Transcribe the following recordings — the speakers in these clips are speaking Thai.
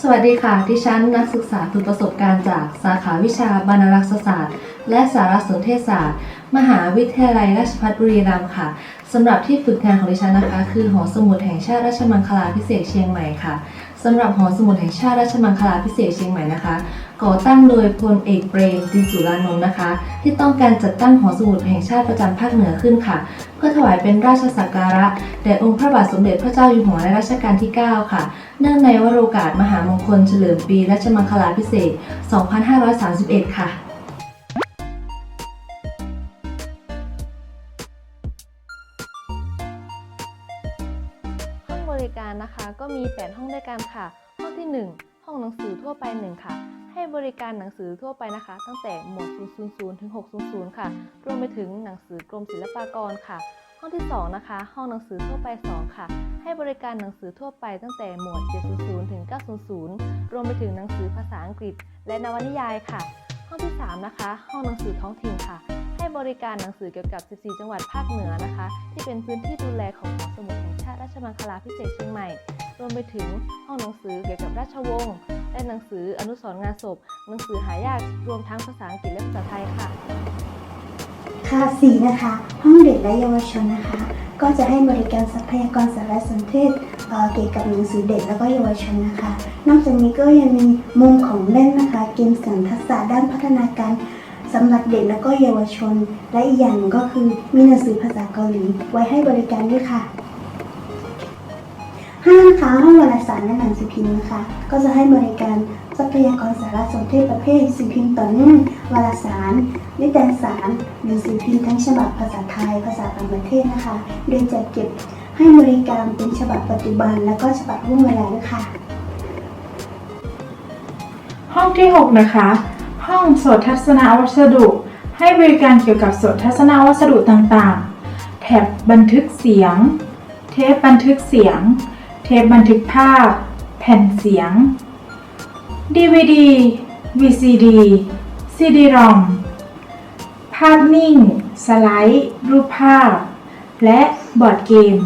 สวัสดีค่ะ ที่ฉันนักศึกษาฝึกประสบการณ์จากสาขาวิชาบรรลักษศาสตร์ และสารสนเทศศาสตร์ มหาวิทยาลัยราชภัฏบุรีรัมย์ค่ะสำหรับที่ฝึกงานของดิฉันนะคะ คือหอสมุดแห่งชาติราชมังคลาพิเศษเชียงใหม่ค่ะสำหรับหอสมุดแห่งชาติราชมังคลาพิเศษเชียงใหม่นะคะ อตั้งโดยพลเอกเปรมตินสุรานนท์นะคะ ที่ต้องการจัดตั้งหอสมุดแห่งชาติประจำภาคเหนือขึ้นค่ะ เพื่อถวายเป็นราชสักการะแด่องค์พระบาทสมเด็จพระเจ้าอยู่หัวในรัชกาลที่ 9 ค่ะ เนื่องในวโรกาสมหามงคลเฉลิมปีรัชมังคลาพิเศษ 2531 ค่ะห้องบริการนะคะก็มี 8 ห้องด้วยกันค่ะ ห้องที่ 1 ห้องหนังสือทั่วไป 1 ค่ะ ให้บริการหนังสือทั่วไปนะคะ ตั้งแต่หมวด 000 ถึง 600 ค่ะ รวมไปถึงหนังสือกรมศิลปากรค่ะ ห้องที่ 2 นะคะ ห้องหนังสือทั่วไป 2 ค่ะ ให้บริการหนังสือทั่วไปตั้งแต่หมวด 700 ถึง 900 รวมไปถึงหนังสือภาษาอังกฤษ และนวนิยายค่ะ ห้องที่ 3 นะคะ ห้องหนังสือท้องถิ่นค่ะให้บริการหนังสือเกี่ยวกับ 14 จังหวัดภาคเหนือนะคะ ที่เป็นพื้นที่ดูแลของหอสมุดแห่งชาติราชมังคลาพิเศษเชียงใหม่ รวมไปถึงห้องหนังสือเกี่ยวกับราชวงศ์และหนังสืออนุสรณ์งานศพ หนังสือหายากรวมทั้งภาษาอังกฤษและภาษาไทยค่ะ ค่ะสี่นะคะ ห้องเด็กและเยาวชนนะคะ ก็จะให้บริการทรัพยากรสารสนเทศเกี่ยวกับหนังสือเด็กแล้วก็เยาวชนนะคะ นอกจากนี้ก็ยังมีมุมของเล่นนะคะ เกมสริมทักษะด้านพัฒนาการสำหรับเด็กแล้วก็เยาวชน และอีกอย่างหนึ่งก็คือมีหนังสือภาษาเกาหลีไว้ให้บริการด้วยค่ะ ห้านะคะห้องวารสารและหนังสือพิมพ์นะคะ ก็จะให้บริการทรัพยากรสารสนเทศประเภทสื่อพิมพ์ต่อเนื่องวารสารนิตยสารหนังสือพิมพ์ทั้งฉบับภาษาไทย ภาษาต่างประเทศนะคะ โดยจัดเก็บให้บริการเป็นฉบับปัจจุบัน และก็ฉบับรุ่งเวลาด้วยค่ะ ห้องที่ 6 นะคะ ห้องสดทัศนวัสดุ ให้บริการเกี่ยวกับสดทัศนวัสดุต่างๆ แถบบันทึกเสียง เทปบันทึกเสียง เทปบันทึกภาพ แผ่นเสียง DVD VCD CD-ROM ภาพนิ่ง สไลด์ รูปภาพ และบอร์ดเกม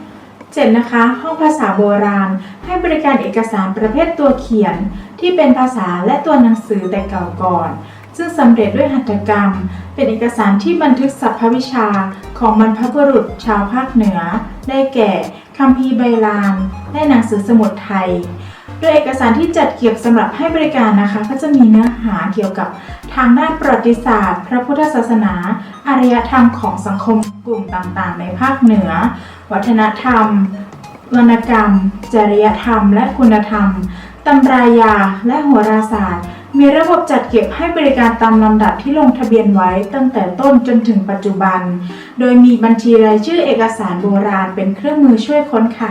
7. นะคะ ห้องภาษาโบราณ ให้บริการเอกสารประเภทตัวเขียน ที่เป็นภาษาและตัวหนังสือแต่เก่าก่อน ซึ่งสำเร็จด้วยหัตถกรรม เป็นเอกสารที่บันทึกสรรพวิชา ของบรรพบุรุษชาวภาคเหนือ ได้แก่คัมภีร์ใบลาน และหนังสือสมุดไทย โดยเอกสารที่จัดเก็บสำหรับให้บริการนะคะ ก็จะมีเนื้อหาเกี่ยวกับทางด้านประวัติศาสตร์ พระพุทธศาสนา อารยธรรมของสังคมกลุ่มต่างๆ ในภาคเหนือ วัฒนธรรม วรรณกรรม จริยธรรม และคุณธรรมตำรายาและโหราศาสตร์ มีระบบจัดเก็บให้บริการตามลำดับที่ลงทะเบียนไว้ตั้งแต่ต้นจนถึงปัจจุบัน โดยมีบัญชีรายชื่อเอกสารโบราณเป็นเครื่องมือช่วยค้นค่ะ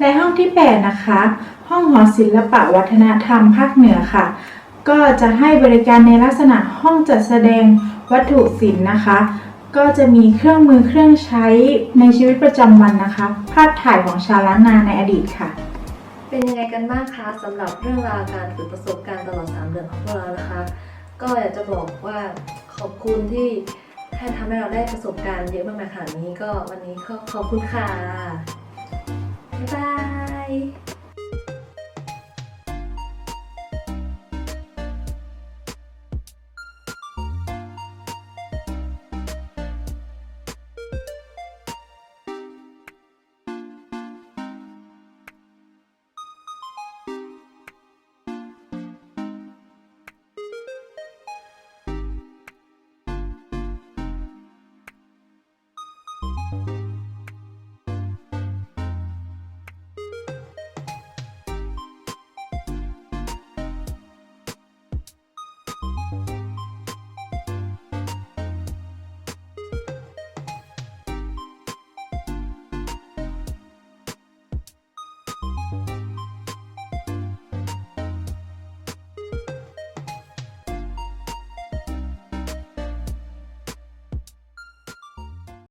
ในห้องที่ 8 นะคะ ห้องหอศิลปะวัฒนธรรมภาคเหนือค่ะ ก็จะให้บริการในลักษณะห้องจัดแสดงวัตถุศิลป์นะคะ ก็จะมีเครื่องมือเครื่องใช้ในชีวิตประจำวันนะคะ ภาพถ่ายของชาวล้านนาในอดีตค่ะ เป็นยังไงกันบ้างคะสำหรับเรื่องราวการฝึกประสบการณ์ตลอด 3 เดือนของพวกเรานะคะ ก็อยากจะบอกว่าขอบคุณที่ให้ทำให้เราได้ประสบการณ์เยอะมากๆขนาดนี้ก็วันนี้ก็ขอบคุณค่ะ บ๊ายบาย